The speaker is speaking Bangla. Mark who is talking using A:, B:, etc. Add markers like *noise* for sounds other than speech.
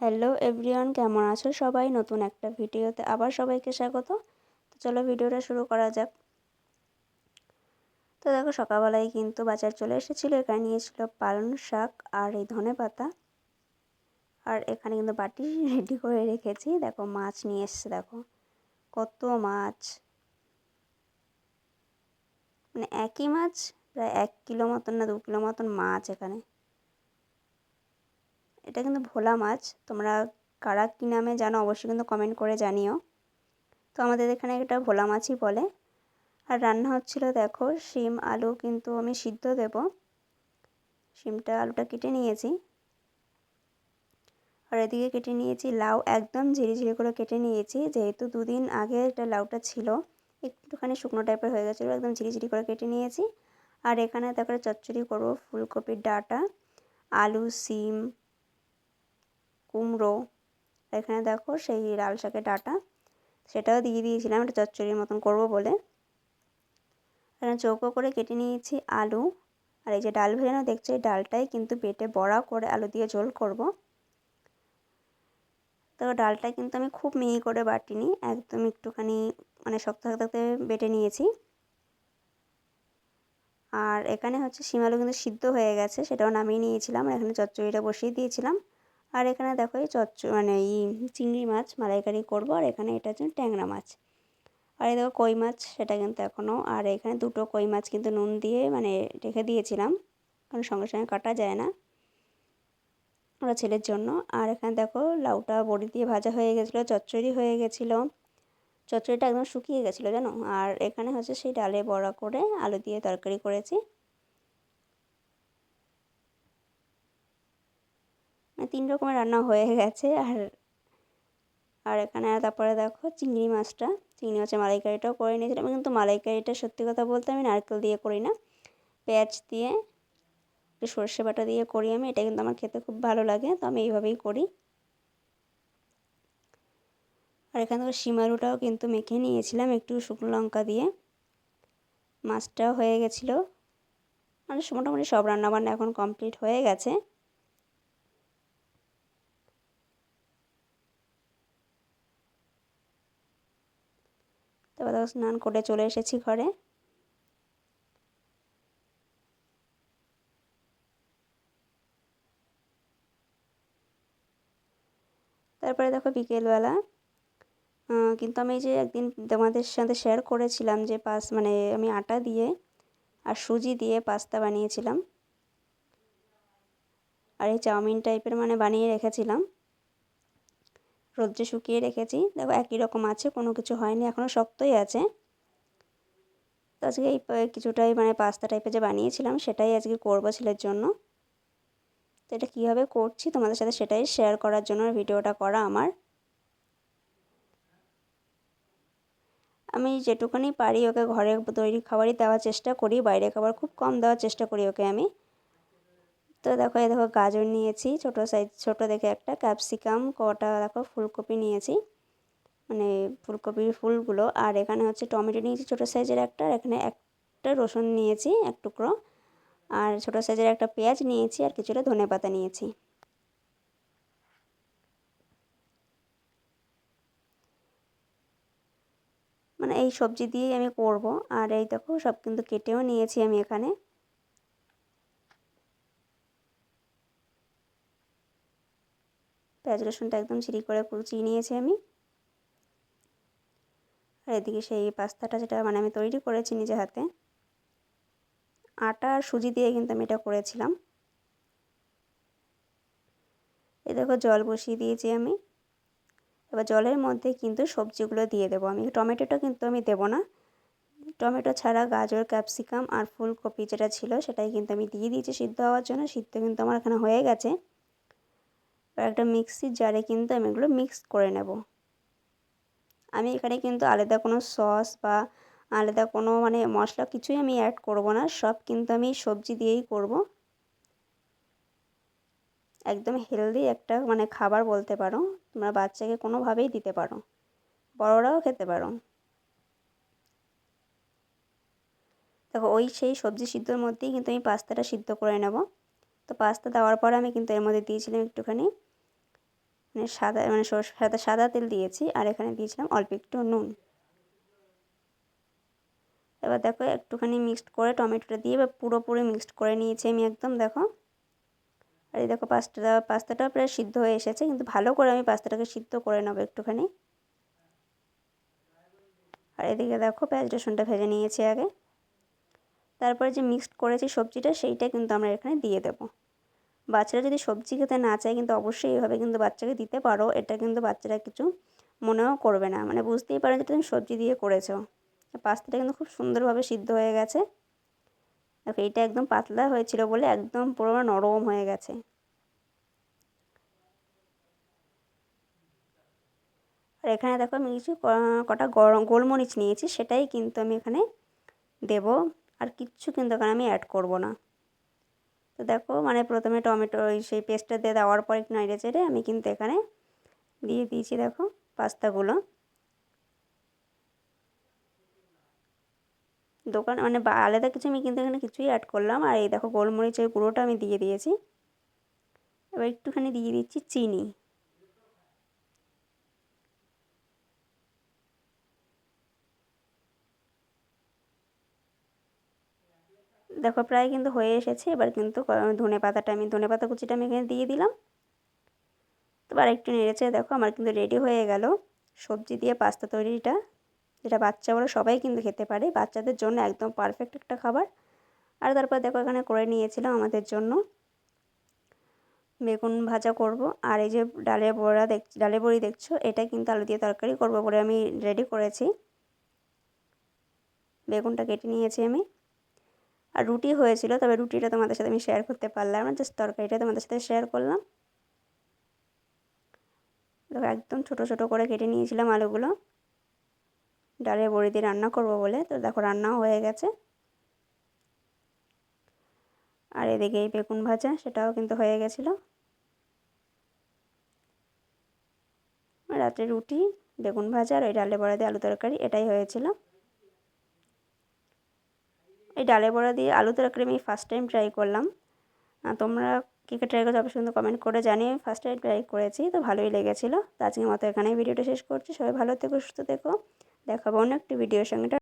A: হ্যালো এভরিওয়ান কেমন আছো সবাই? নতুন একটা ভিডিওতে আবার সবাইকে স্বাগত। তো চলো ভিডিওটা শুরু করা যাক। তো দেখো, সকালবেলায় কিন্তু বাজার চলে এসেছিল। এখানে নিয়েছিল পালং শাক আর এই ধনে পাতা। আর এখানে কিন্তু বাটি *laughs* রেডি করে রেখেছি। দেখো, মাছ নিয়ে এসছে, দেখো। কত মাছ। মানে একই মাছ, প্রায় এক কিলো মতন না দু কিলো মতন মাছ এখানে। এটা কিন্তু ভোলা মাছ। তোমরা কারা কী নামে জানো অবশ্যই কিন্তু কমেন্ট করে জানিও। তো আমাদের এখানে এটা ভোলা মাছই বলে। আর রান্না হচ্ছিল দেখো, শিম, আলু কিন্তু আমি সিদ্ধ দেব। শিমটা, আলুটা কেটে নিয়েছি। আর এদিকে কেটে নিয়েছি লাউ, একদম ঝিরিঝিরি করে কেটে নিয়েছি। যেহেতু দুদিন আগে এটা লাউটা ছিল, একটুখানি শুকনো টাইপের হয়ে গেছিল, একদম ঝিরিঝিরি করে কেটে নিয়েছি। আর এখানে তারপরে চচ্চড়ি করব, ফুলকপির ডাটা, আলু সিম কুমড়ো, এখানে দেখো সেই লাল শাকের ডাটা, সেটাও দিয়ে দিয়েছিলাম, একটা চচ্চড়ির মতন করব বলে। এখানে চৌকো করে কেটে নিয়েছি আলু, আর এই যে ডাল ভেজানো দেখছ, এই ডালটাই কিন্তু বেটে বড়া করে আলু দিয়ে ঝোল করব। তো ডালটা কিন্তু আমি খুব মিহি করে বাটিনি, একদম একটুখানি মানে শক্ত থাকতে বেটে নিয়েছি। আর এখানে হচ্ছে শিমালু কিন্তু সিদ্ধ হয়ে গেছে, সেটাও নামিয়ে নিয়েছিলাম, আর এখানে চচ্চড়িটা বসিয়ে দিয়েছিলাম। আর এখানে দেখো এই চচ্চ মানে এই চিংড়ি মাছ মালাইকারি করব, আর এখানে এটা হচ্ছে ট্যাংরা মাছ। আর এই দেখো কই মাছ, সেটা কিন্তু এখনও আর এখানে দুটো কই মাছ কিন্তু নুন দিয়ে মানে রেখে দিয়েছিলাম, কারণ সঙ্গে সঙ্গে কাটা যায় না ওরা ছেলের জন্য। আর এখানে দেখো লাউটা বড়ি দিয়ে ভাজা হয়ে গেছিল, চচ্চড়ি হয়ে গেছিল। চচ্চড়িটা একদম শুকিয়ে গেছিল, জানো? আর এখানে হচ্ছে সেই ডালে বড়া করে আলু দিয়ে তরকারি করেছি। তিন রকমের রান্না হয়ে গেছে। আর আর এখানে তারপরে দেখো চিংড়ি মাছটা। চিংড়ি মাছের মালাইকারিটাও করে নিয়েছিলাম। কিন্তু মালাইকারিটা সত্যি কথা বলতে আমি নারকেল দিয়ে করি না। পেঁয়াজ দিয়ে, একটু সর্ষে বাটা দিয়ে করি আমি। এটা কিন্তু আমার খেতে খুব ভালো লাগে, তো আমি এইভাবেই করি। আর এখান থেকে শিমারুটাও কিন্তু মেখে নিয়েছিলাম একটু শুকনো লঙ্কা দিয়ে। মাছটাও হয়ে গেছিল। মানে মোটামুটি সব রান্নাবান্না এখন কমপ্লিট হয়ে গেছে তারপর দেখো স্নান করে চলে এসেছি ঘরে। তারপরে দেখো বিকেলবেলা কিন্তু আমি যে একদিন তোমাদের সাথে শেয়ার করেছিলাম যে পাস মানে আমি আটা দিয়ে আর সুজি দিয়ে পাস্তা বানিয়েছিলাম। আর এই চাউমিন টাইপের মানে বানিয়ে রেখেছিলাম। রোদ্রে শুকিয়ে রেখেছি। দেখো একই রকম আছে, কোনো কিছু হয়নি এখনও শক্তই আছে। তো আজকে এই কিছুটাই মানে পাস্তা টাইপের যে বানিয়েছিলাম, সেটাই আজকে করব ছেলের জন্য। তো এটা কীভাবে করছি তোমাদের সাথে সেটাই শেয়ার করার জন্য ভিডিওটা করা আমার। আমি যেটুকুনি পারি ওকে ঘরে তৈরি খাবারই দেওয়ার চেষ্টা করি বাইরে খাবার খুব কম দেওয়ার চেষ্টা করি ওকে আমি। তো দেখো, এই দেখো গাজর নিয়েছি, ছোটো সাইজ ছোটো দেখে একটা ক্যাপসিকাম কটা দেখো ফুলকপি নিয়েছি মানে ফুলকপির ফুলগুলো, আর এখানে হচ্ছে টমেটো নিয়েছি ছোটো সাইজের একটা, আর এখানে একটা রসুন নিয়েছি, এক টুকরো, আর ছোটো সাইজের একটা পেঁয়াজ নিয়েছি, আর কিছুটা ধনে পাতা নিয়েছি। মানে এই সবজি দিয়েই আমি করব, আর এই দেখো সব কিন্তু কেটেও নিয়েছি আমি এখানে। পেঁয়াজ রসুনটা একদম চিরি করে কুচিয়ে নিয়েছি আমি। আর এদিকে সেই পাস্তাটা যেটা মানে আমি তৈরি করেছি নিজে হাতে, আটা আর সুজি দিয়ে কিন্তু আমি এটা করেছিলাম। এই দেখো জল বসিয়ে দিয়েছি আমি। এবার জলের মধ্যে কিন্তু সবজিগুলো দিয়ে দেবো আমি। টমেটোটা কিন্তু আমি দেবো না। টমেটো ছাড়া গাজর, ক্যাপসিকাম আর ফুলকপি যেটা ছিল সেটাই কিন্তু আমি দিয়ে দিয়েছি সিদ্ধ হওয়ার জন্য। সিদ্ধ কিন্তু আমার এখানে হয়ে গেছে। একটা মিক্সির জারে কিন্তু আমি এগুলো মিক্স করে নেব। আমি এখানে কিন্তু আলাদা কোনো সস বা আলাদা কোনো মানে মশলা কিছুই আমি অ্যাড করব না, সব কিন্তু আমি সবজি দিয়েই করব। একদম হেলদি একটা মানে খাবার বলতে পারো, তোমরা বাচ্চাকে কোনোভাবেই দিতে পারো, বড়রাও খেতে পারো। দেখো, ওই সেই সবজি সিদ্ধর মধ্যেই কিন্তু আমি পাস্তাটা সিদ্ধ করে নেব। তো পাস্তা দেওয়ার পরে আমি কিন্তু এর মধ্যে দিয়েছিলাম একটুখানি মানে সাদা মানে সর্ষে সাদা সাদা তেল দিয়েছি আর এখানে দিয়েছিলাম অল্প একটু নুন। এবার দেখো একটুখানি মিক্সড করে টমেটোটা দিয়ে এবার পুরোপুরি মিক্সড করে নিয়েছি আমি একদম, দেখো। আর এই দেখো পাস্তাটা পাস্তাটা প্রায় সিদ্ধ হয়ে এসেছে, কিন্তু ভালো করে আমি পাস্তাটাকে সিদ্ধ করে নেব একটুখানি। আর এদিকে দেখো পেঁয়াজ রসুনটা ভেজে নিয়েছি আগে। তারপরে যে মিক্সড করেছি সবজিটা, সেইটা কিন্তু আমরা এখানে দিয়ে দেবো। বাচ্চারা যদি সবজি খেতে না চায়, কিন্তু অবশ্যই এইভাবে কিন্তু বাচ্চাকে দিতে পারো। এটা কিন্তু বাচ্চারা কিছু মনেও করবে না। মানে বুঝতেই পারে যে তুমি সবজি দিয়ে করেছ। পাস্তাটা কিন্তু খুব সুন্দরভাবে সিদ্ধ হয়ে গেছে। দেখো এইটা একদম পাতলা হয়েছিল বলে একদম পুরো নরম হয়ে গেছে। আর এখানে দেখো, আমি কিছু কটা গরম গোলমরিচ নিয়েছি, সেটাই কিন্তু আমি এখানে দেব। আর কিচ্ছু কিন্তু এখানে আমি অ্যাড করব না। তো দেখো মানে প্রথমে টমেটো সেই পেস্টটা দিয়ে দেওয়ার পর একটু নাড়িয়ে চেড়ে আমি কিন্তু এখানে দিয়ে দিয়েছি দেখো পাস্তাগুলো। দোকান মানে আলাদা কিছু আমি কিন্তু এখানে কিছুই অ্যাড করলাম। আর এই দেখো গোলমরিচের গুঁড়োটা আমি দিয়ে দিয়েছি। এবার একটুখানি দিয়ে দিচ্ছি চিনি। দেখো প্রায় কিন্তু হয়ে এসেছে। এবার কিন্তু ধনে পাতাটা আমি ধনে পাতা কুচিটা আমি এখানে দিয়ে দিলাম। তো আর একটু নেড়েছে দেখো আমার কিন্তু রেডি হয়ে গেল। সবজি দিয়ে পাস্তা তৈরিটা, যেটা বাচ্চা বড় সবাই কিন্তু খেতে পারে। বাচ্চাদের জন্য একদম পারফেক্ট একটা খাবার। আর তারপর দেখো এখানে করে নিয়েছিলাম আমাদের জন্য। বেগুন ভাজা করব। আর এই যে ডালের বড়া দেখ ডালের বড়ি দেখছ? এটা কিন্তু আলু দিয়ে তরকারি করব বলে আমি রেডি করেছি। বেগুনটা কেটে নিয়েছি আমি। আর রুটি হয়েছিল, তবে রুটিটা তোমাদের সাথে আমি শেয়ার করতে পারলাম না জাস্ট তরকারিটা তোমাদের সাথে শেয়ার করলাম। দেখো, একদম ছোট ছোট করে কেটে নিয়েছিলাম আলুগুলো। ডালের বড়ি দিয়ে রান্না করব বলে, তো দেখো রান্নাও হয়ে গেছে। আর এদিকে এই বেগুন ভাজা, সেটাও কিন্তু হয়ে গেছিল। রাত্রে রুটি, বেগুন ভাজা আর ওই ডালে বড়া দিয়ে আলু তরকারি, এটাই হয়েছিল। এই ডালে বড়া দিয়ে আলু তরকারি আমি ফার্স্ট টাইম ট্রাই করলাম। তোমরা কী ট্রাই করছ অবশ্যই কমেন্ট করে জানিয়ে ফার্স্ট টাইম ট্রাই করেছি, তো ভালোই লেগেছিলো। তো আজকের মতো এখানেই ভিডিওটা শেষ করছি। সবাই ভালো থেকো, সুস্থ থেকো। দেখাবো অন্য একটি ভিডিওর সঙ্গে।